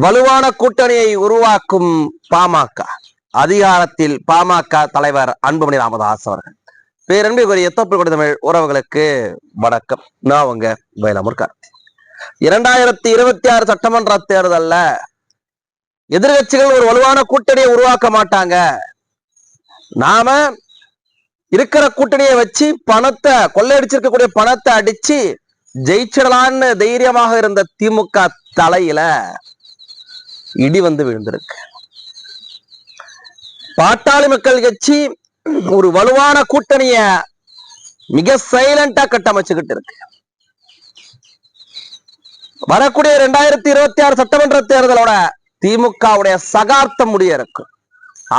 வலுவான கூட்டணியை உருவாக்கும் பாமக அதிகாரத்தில் பாமக தலைவர் அன்புமணி ராமதாஸ் அவர்கள். பேரன்புக்குரிய தொப்பு உறவுகளுக்கு வணக்கம். நான் உங்க வேலமுர் கார்த்தி இரண்டாயிரத்தி இருபத்தி ஆறு சட்டமன்ற தேர்தல்ல எதிர்கட்சிகள் ஒரு வலுவான கூட்டணியை உருவாக்க மாட்டாங்க. நாம இருக்கிற கூட்டணியை வச்சு பணத்தை கொள்ளையடிச்சிருக்கக்கூடிய பணத்தை அடிச்சு ஜெயிச்சிடலான்னு தைரியமாக இருந்த திமுக தலையில இடி வந்து விழுந்திருக்கு. பாட்டாளி மக்கள் கட்சி ஒரு வலுவான கூட்டணிய மிக சைலண்டா கட்டமைச்சுக்கிட்டு இருக்கு. வரக்கூடிய இரண்டாயிரத்தி இருபத்தி ஆறு சட்டமன்ற தேர்தலோட திமுகவுடைய சகார்த்தம் முடிய இருக்கும்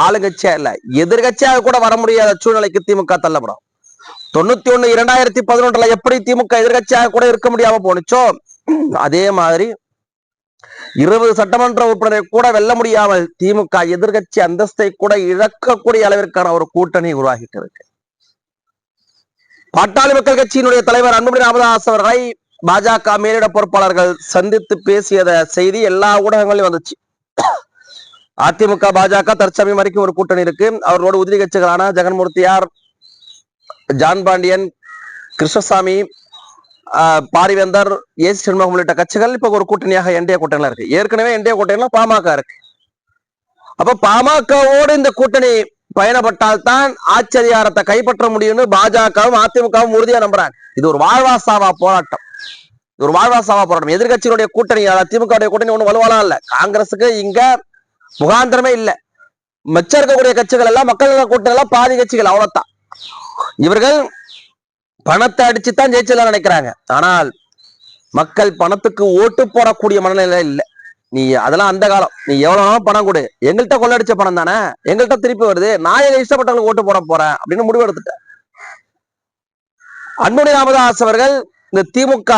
ஆளுங்கட்சியா இல்ல எதிர்கட்சியாக கூட வர முடியாத சூழ்நிலைக்கு திமுக தள்ளப்படும். தொண்ணூத்தி ஒண்ணு இரண்டாயிரத்தி பதினொன்றுல எப்படி திமுக எதிர்கட்சியாக கூட இருக்க முடியாம போனுச்சோ அதே மாதிரி இருபது சட்டமன்ற உறுப்பினரை கூட வெல்ல முடியாமல் திமுக எதிர்கட்சி அந்தஸ்தை கூட இழக்கக்கூடிய அளவிற்கான ஒரு கூட்டணி உருவாகிட்டு இருக்கு பாட்டாளி மக்கள் கட்சியினுடைய தலைவர் அன்புமணி ராமதாஸ் அவர்களை பாஜக மேலிட பொறுப்பாளர்கள் சந்தித்து பேசியத செய்தி எல்லா ஊடகங்களையும் வந்துச்சு. அதிமுக பாஜக தற்சமயம் வரைக்கும் ஒரு கூட்டணி இருக்கு. அவர்களோட உதிரி கட்சிகளான ஜெகன்மூர்த்தியார் ஜான் பாண்டியன் கிருஷ்ணசாமி பாரிவேந்தர் ஏசி சண்முகம் உள்ளிட்ட கட்சிகள் இப்ப ஒரு கூட்டணியாக என்டிஏ கூட்டணியில இருக்கு. ஏற்கனவே என்டிஏ கூட்டணியில பாமக இருக்கு. அப்ப பாமகவோடு இந்த கூட்டணி பயணப்பட்டால் தான் ஆட்சி அதிகாரத்தை கைப்பற்ற முடியும்னு பாஜகவும் அதிமுகவும் உறுதியா நம்புறாங்க. இது ஒரு வாழ்வாசாவா போராட்டம். இது ஒரு வாழ்வாசாவா போராட்டம். எதிர்கட்சியினுடைய கூட்டணி திமுக கூட்டணி ஒண்ணு வலுவாலாம் இல்ல. காங்கிரஸுக்கு இங்க முகாந்திரமே இல்ல. மிச்சம் இருக்கக்கூடிய கட்சிகள் எல்லாம் மக்கள் கூட்டம் கூட்டணி எல்லாம் பாதி கட்சிகள் அவ்வளவுதான். இவர்கள் பணத்தை அடிச்சுதான் ஜெயிச்சலாம் நினைக்கிறாங்க. ஆனால் மக்கள் பணத்துக்கு ஓட்டு போடக்கூடிய மனநிலை இல்ல. நீ அதெல்லாம் அந்த காலம். நீ எவ்வளவு பணம் கொடு. எங்கள்கிட்ட கொள்ளடிச்ச பணம் தானே? எங்கள்கிட்ட திருப்பி வருது. நான் எங்க இஷ்டப்பட்டவங்களுக்கு ஓட்டு போட போறேன் அப்படின்னு முடிவு எடுத்துட்டேன். அன்புமணி ராமதாஸ் அவர்கள் இந்த திமுக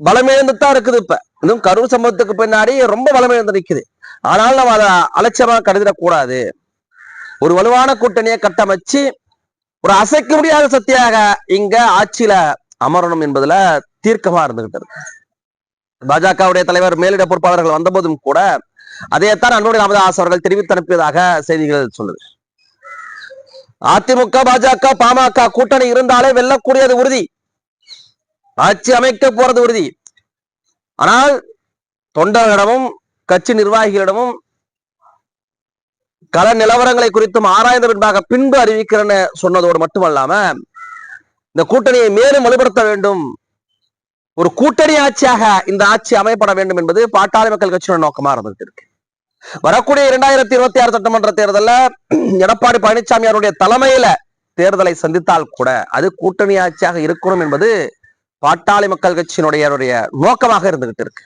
பலமிழந்து தான் இருக்குது இப்ப. இன்னும் கரூர் சம்பவத்துக்கு பின்னாடி ரொம்ப பலமிழந்து நிக்குது. ஆனால் நம்ம அதை அலட்சியமா கருதிடக்கூடாது. ஒரு வலுவான கூட்டணியை கட்டமைச்சு ஒரு அசைக்க முடியாத சக்தியாக இங்க ஆட்சியில அமரணும் என்பதுல தீர்க்கமா இருந்துகிட்டு இருக்கு பாஜகவுடைய தலைவர் மேலிட பொறுப்பாளர்கள் வந்தபோதும் கூட அதையத்தான் அன்புமணி ராமதாஸ் அவர்கள் தெரிவித்து அனுப்பியதாக செய்திகள் சொல்லுது. அதிமுக பாஜக பாமக கூட்டணி இருந்தாலே வெல்லக்கூடியது உறுதி. ஆட்சி அமைக்க போறது உறுதி. ஆனால் தொண்டர்களிடமும் கட்சி நிர்வாகிகளிடமும் கள நிலவரங்களை குறித்தும் ஆராய்ந்த பின்பாக பின்பு அறிவிக்கிறேன்னு சொன்னதோடு மட்டுமல்லாம இந்த கூட்டணியை மேலும் வலுப்படுத்த வேண்டும். ஒரு கூட்டணி ஆட்சியாக இந்த ஆட்சி அமைப்பட வேண்டும் என்பது பாட்டாளி மக்கள் கட்சியோட நோக்கமா இருந்துட்டு இருக்கு. வரக்கூடிய இரண்டாயிரத்தி இருபத்தி ஆறு சட்டமன்ற தேர்தலில் எடப்பாடி பழனிசாமி அவருடைய தலைமையில தேர்தலை சந்தித்தால் கூட அது கூட்டணி ஆட்சியாக இருக்கணும் என்பது பாட்டாளி மக்கள் கட்சியினுடைய நோக்கமாக இருந்துகிட்டு இருக்கு.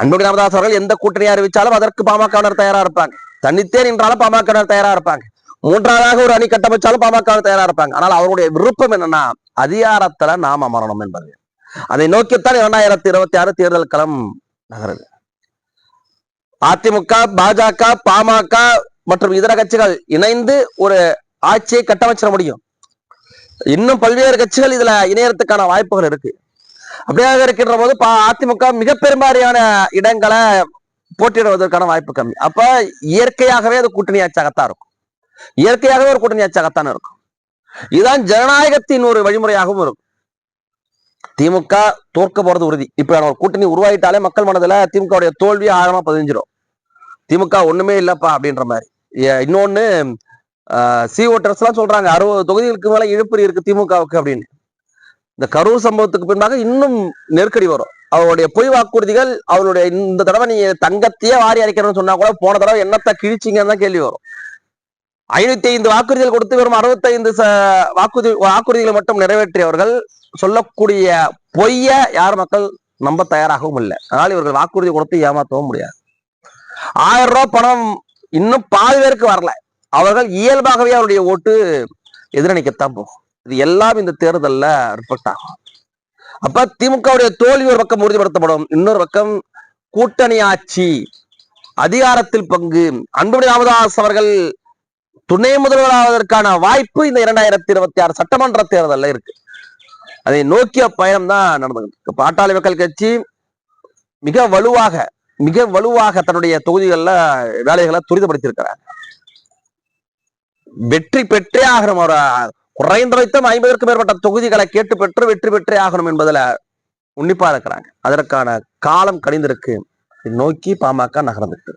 அன்புடி ராமதாஸ் அவர்கள் எந்த கூட்டணி அறிவிச்சாலும் அதற்கு பாமகவினர் தயாரா இருப்பாங்க. தனித்தே நின்றாலும் பாமகவினர் தயாரா இருப்பாங்க. மூன்றாவதாக ஒரு அணி கட்டமைச்சாலும் பாமக தயாரா இருப்பாங்க. ஆனால் அவருடைய விருப்பம் என்னன்னா அதிகாரத்துல நாம் அமரணும் என்பது. அதை நோக்கித்தான் இரண்டாயிரத்தி இருபத்தி ஆறு தேர்தல் களம் நகருது. அதிமுக பாஜக பாமக மற்றும் இதர கட்சிகள் இணைந்து ஒரு ஆட்சியை கட்டமைச்சிட முடியும். இன்னும் பல்வேறு கட்சிகள் இதுல இணையறதுக்கான வாய்ப்புகள் இருக்கு. அப்படியாக இருக்கின்ற போது பா- அதிமுக மிக பெரும்பாலான இடங்களை போட்டியிடுவதற்கான வாய்ப்பு கம்மி. அப்ப இயற்கையாகவே அது கூட்டணி ஆட்சியாகத்தான் இருக்கும். இயற்கையாகவே ஒரு கூட்டணி ஆட்சியாகத்தான் இருக்கும். இதுதான் ஜனநாயகத்தின் ஒரு வழிமுறையாகவும் இருக்கும். திமுக தோற்க போறது உறுதி. இப்ப ஒரு கூட்டணி உருவாயிட்டாலே மக்கள் மனதுல திமுகவுடைய தோல்வி ஆழமா பதிஞ்சிடும் திமுக ஒண்ணுமே இல்லப்பா அப்படின்ற மாதிரி. இன்னொன்னு சி ஓட்டர்ஸ் எல்லாம் சொல்றாங்க அறுபது தொகுதிகளுக்கு மேல இழுப்பறி இருக்கு திமுகவுக்கு அப்படின்னு. இந்த கரூர் சம்பவத்துக்கு பின்பாக இன்னும் நெருக்கடி வரும். அவருடைய பொய் வாக்குறுதிகள் அவருடைய இந்த தடவை நீங்க தங்கத்தையே வாரி அரைக்கணும்னு சொன்னா கூட போன தடவை என்னத்தை கிழிச்சிங்கன்னு தான் கேள்வி வரும். ஐநூத்தி ஐந்து வாக்குறுதிகள் கொடுத்து வெறும் அறுபத்தைந்து வாக்குறுதி வாக்குறுதிகளை மட்டும் நிறைவேற்றியவர்கள் சொல்லக்கூடிய பொய்ய யார் மக்கள் நம்ப தயாராகவும் இல்லை. அதனால் இவர்கள் வாக்குறுதி கொடுத்து ஏமாற்றவும் முடியாது. ஆயிரம் ரூபாய் பணம் இன்னும் பாதி பேருக்கு வரல. அவர்கள் இயல்பாகவே அவருடைய ஓட்டு எதிரணிக்கத்தான் போகும். இது எல்லாம் இந்த தேர்தல்ல ரிஃப்ளெக்ட் ஆகும். அப்ப திமுகவுடைய தோல்வி ஒரு பக்கம் உறுதிப்படுத்தப்படும் இன்னொரு பக்கம் கூட்டணி ஆட்சி. அதிகாரத்தில் பங்கு. அன்புமணி ராமதாஸ் அவர்கள் துணை முதல்வராவதற்கான வாய்ப்பு இந்த இரண்டாயிரத்தி இருபத்தி ஆறு சட்டமன்ற தேர்தலில் இருக்கு. அதை நோக்கிய பயணம் தான் நடந்துகிட்டு இருக்கு. பாட்டாளி மக்கள் கட்சி மிக வலுவாக மிக வலுவாக தன்னுடைய தொகுதிகளில் வேலைகளை துரிதப்படுத்தியிருக்கிறார். வெற்றி பெற்றே ஆகிற ஒரு குறைந்தபட்சம் ஐம்பதற்கு மேற்பட்ட தொகுதிகளை கேட்டு பெற்று வெற்றி பெற்றே ஆகணும் என்பதுல உன்னிப்பா இருக்கிறாங்க. அதற்கான காலம் கடிந்திருக்கு. நோக்கி பாமக நகர்ந்துட்டு